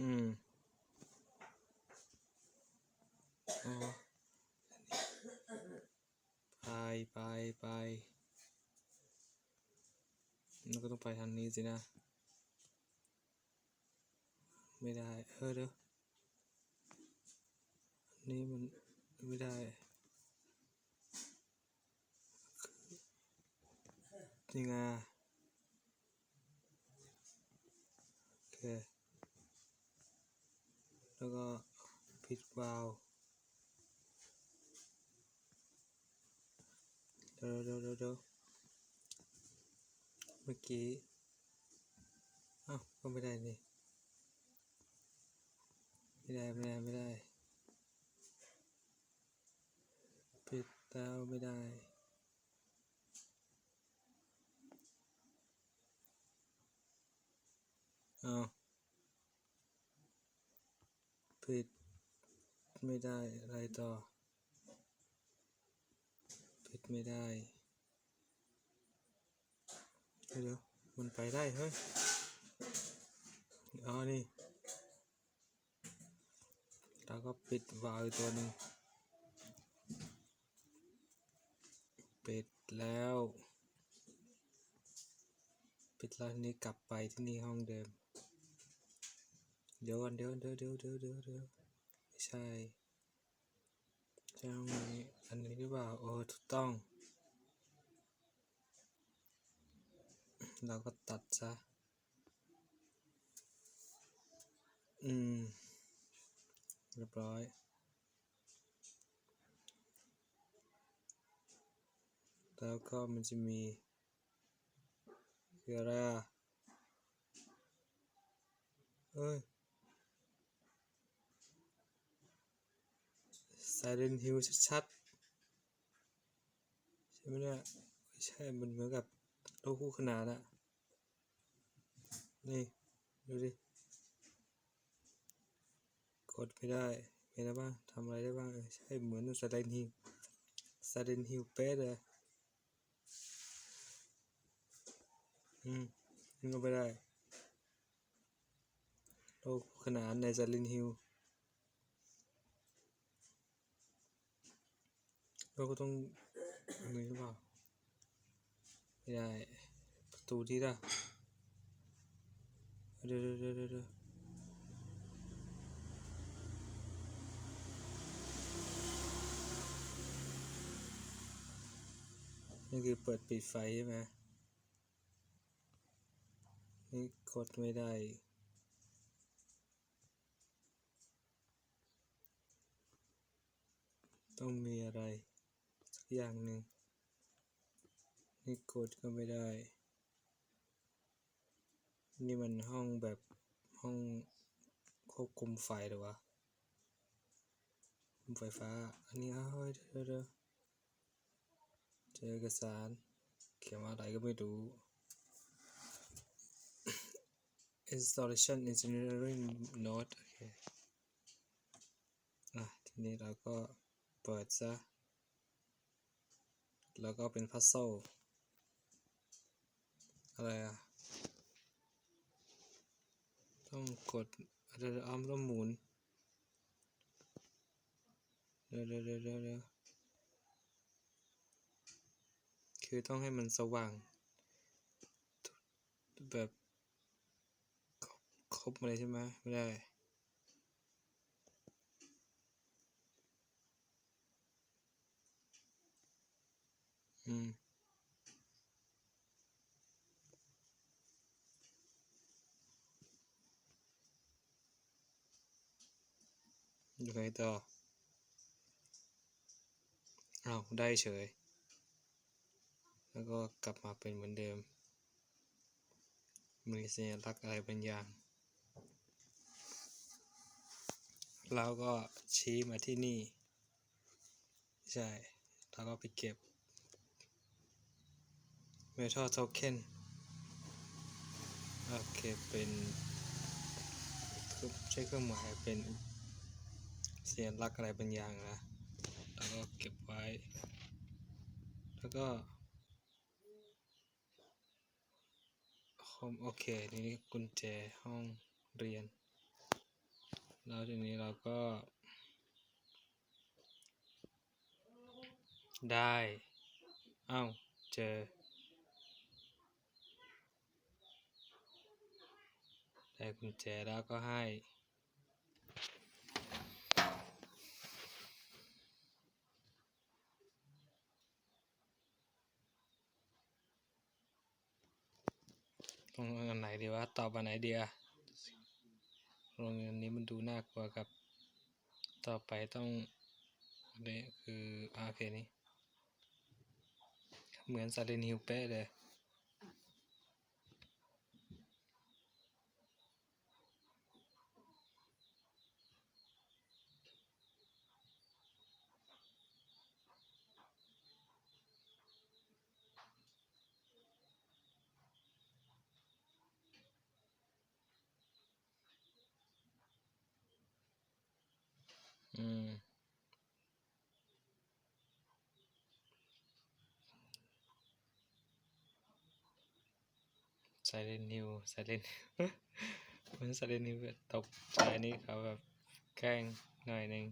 อืมอ๋อไปไปไปมันก็ต้องไปทางนี้สินะ ไม่ได้ เออเดี๋ยวอันนี้มันไม่ได้นี่ไงโอเค แล้วก็ปิดวาล์วเดี๋ยวเดี๋ยวเดี๋ยวเมื่อกี้อ้าวก็ไม่ได้นี่ไม่ได้ไม่ได้ไม่ได้ปิดแล้วไม่ได้เอา ปิดไม่ได้อะไรต่อปิดไม่ได้เดี๋ยวมันไปได้เฮ้ยอ๋อนี่แล้วก็ปิดวาล์วตัวหนึ่งปิดแล้ว ปิดแล้วนี้กลับไปที่นี่ห้องเดิม เดี๋ยวก่อนเดี๋ยวเดี๋ยวเดี๋ยวเดี๋ยวเดี๋ยวเดี๋ยวไม่ใช่ใช่ห้องนี้อันนี้หรือเปล่าโอ้ถูกต้อง เราก็ตัดซะ อืม เรียบร้อยแล้วก็มันจะมีคืออะไรอะ เอ้ย Silent Hill ชัดๆใช่ไหมเนี่ยไม่ใช่มันเหมือนกับโลกคู่ขนานอะนี่ ดูดิ กดไม่ได้เป็นอะไรบ้างทำอะไรได้บ้างใช่เหมือน Silent Hill Silent Hill เป๊ะเลยอืมนี่ก็ไม่ได้โลกคู่ขนานใน Silent Hill เราก็ต้องมีหรือเปล่าไม่ได้ ประตูที่ละเดี๋ยวเดี๋ยวเดี๋ยวนี่คือเปิดปิดไฟใช่ไหมนี่กดไม่ได้ต้องมีอะไร อย่างหนึ่งนี่กดก็ไม่ได้ นี่มันห้องแบบห้องควบคุมไฟเหรอวะคุมไฟฟ้า อันนี้เอาเฮ้เดี๋ยวเดี๋ยวเจอเอกสาร เขียนว่าอะไรก็ไม่รู้ installation engineering note โอเค อะ ทีนี้เราก็เปิดซะ แล้วก็เป็นพัซโซลอะไรอะต้องกดเดี๋ยวเอาต้องหมุนเดี๋ยวเดี๋ยวเดี๋ยวเดี๋ยวเดี๋ยวคือต้องให้มันสว่าง แบบครบครบมาเลยใช่ไหมไม่ได้ อืมยังไงต่ออาได้เฉย แล้วก็กลับมาเป็นเหมือนเดิม มีสัญลักษณ์อะไรบางอย่าง แล้วก็ชี้มาที่นี่ ใช่ แล้วก็ไปเก็บ Metal Token โอเค เป็นใช้เครื่องหมายเป็นเสัญลักอะไรบางอย่างนะ แล้วก็เก็บไว้ แล้วก็คอมโอเค นี่กุญแจห้องเรียน แล้วทีนี้เราก็ ได้ เอ้า เจอ ได้กุญแจแล้วก็ให้ ตรงอันไหนดีวะ ตอบอันไหนดีอะโรงเรียนนี้มันดูน่ากลัวกับ ต่อไปต้องนี่คืออาโอเคนี้ เหมือนซาเดนิวเป๊ะเลย อืมไซเลนนิวไซเลนเหมือนไซเลนนิวแบบตกใจนี่เขาแบบแกล้งหน่อยหนึ่ง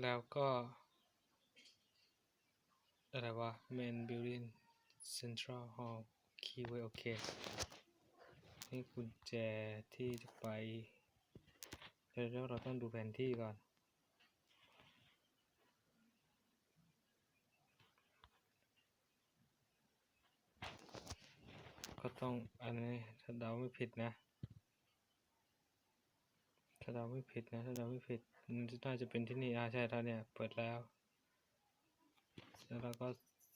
แล้วก็อะไรวะ Main Building Central Hall Keyway โอเค นี่กุญแจที่จะไปเดี๋ยวเราต้องดูแผนที่ก่อน ก็ต้องอันนี้ถ้าเดาไม่ผิดนะ ถ้าเดาไม่ผิดนะ ถ้าเดาไม่ผิด นน่าจะเป็นที่นี่อ่าใช่แล้วเนี่ย เปิดแล้ว แล้วเราก็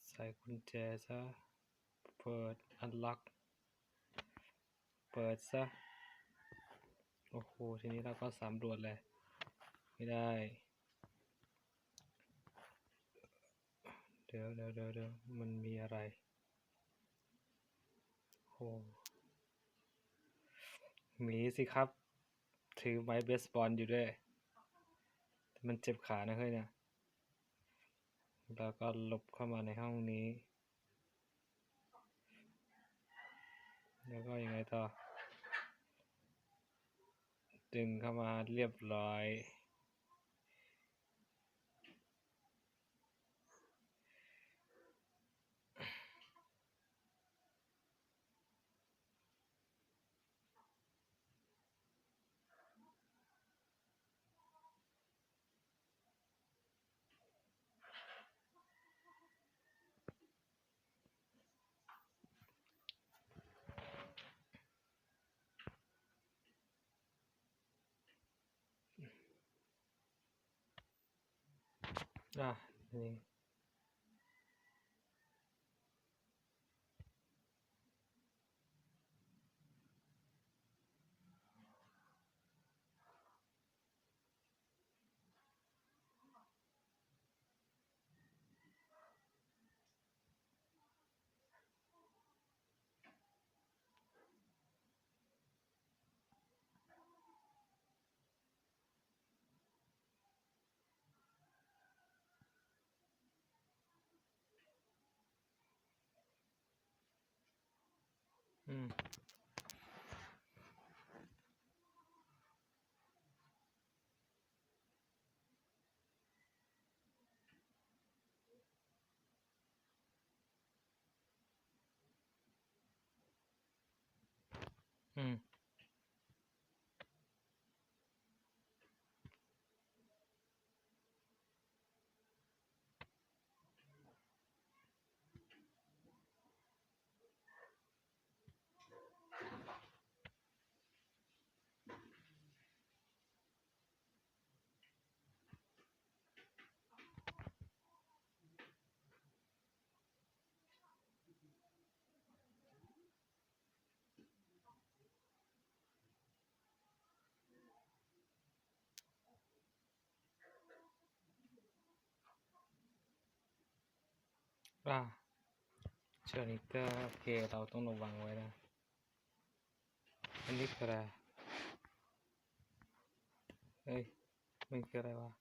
ใส่กุญแจซะ เปิด unlock เปิดซะ โอ้โห ทีนี้เราก็สำรวจเลย ไม่ได้ เดี๋ยวเดี๋ยวเดี๋ยวเดี๋ยวมันมีอะไรโอ้หมีสิครับ ถือไม้เบสบอลอยู่ด้วย มันเจ็บขานะเฮ้ยเนี่ยแล้วก็หลบเข้ามาในห้องนี้ แล้วก็ยังไงต่อ ดึงเข้ามาเรียบร้อย อะ นี่อื อ่าเชิญอีกก็โอเคเราต้องระวังไว้นะ อันนี้คืออะไรเฮ้ยมันคืออะไรวะ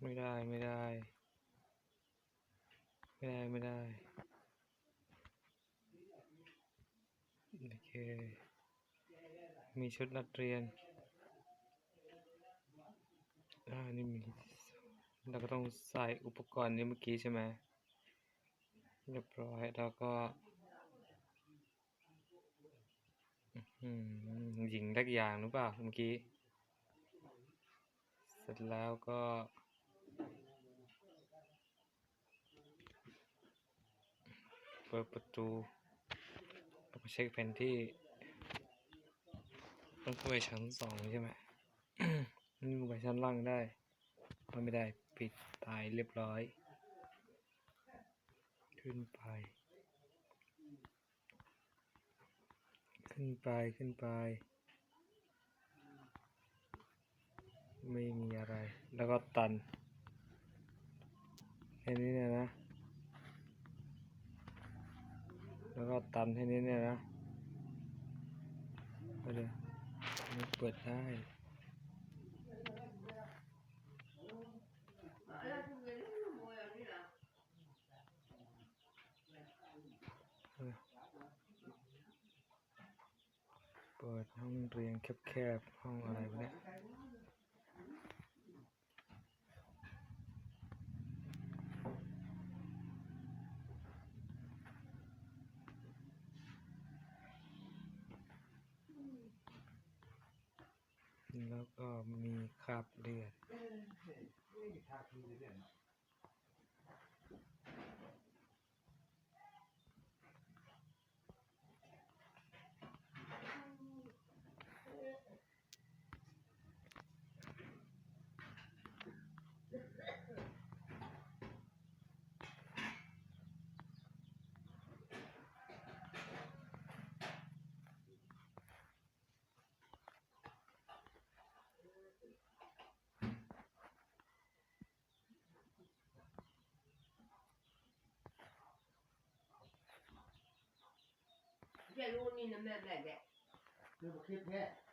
ไม่ได้ไม่ได้ ไม่ได้ ไม่ได้ โอเค มีชุดนักเรียนอ่านี่มีเราก็ต้องใส่อุปกรณ์นี้เมื่อกี้ใช่ไหมเรียบร้อยแล้วก็อื้อหือหญิงทักอย่างหรือเปล่าเมื่อกี้ เสร็จแล้วก็เปิดประตูแล้วก็เช็คแผนที่ ต้องขึ้นไปชั้นสองใช่ไหมนี่ไปชั้นล่างได้มันไม่ได้ปิดตายเรียบร้อย ขึ้นไป ขึ้นไปขึ้นไป ไม่มีอะไร แล้วก็ตันแค่นี้เนี่ยนะ แล้วก็ตันแค่นี้เนี่ยนะไปเลย เปิดได้เปิดห้องเรียนแคบๆ ห้องอะไรวะเนี่ย แล้วก็มี คราบเลือด แค่รู้นี่นะแม่แ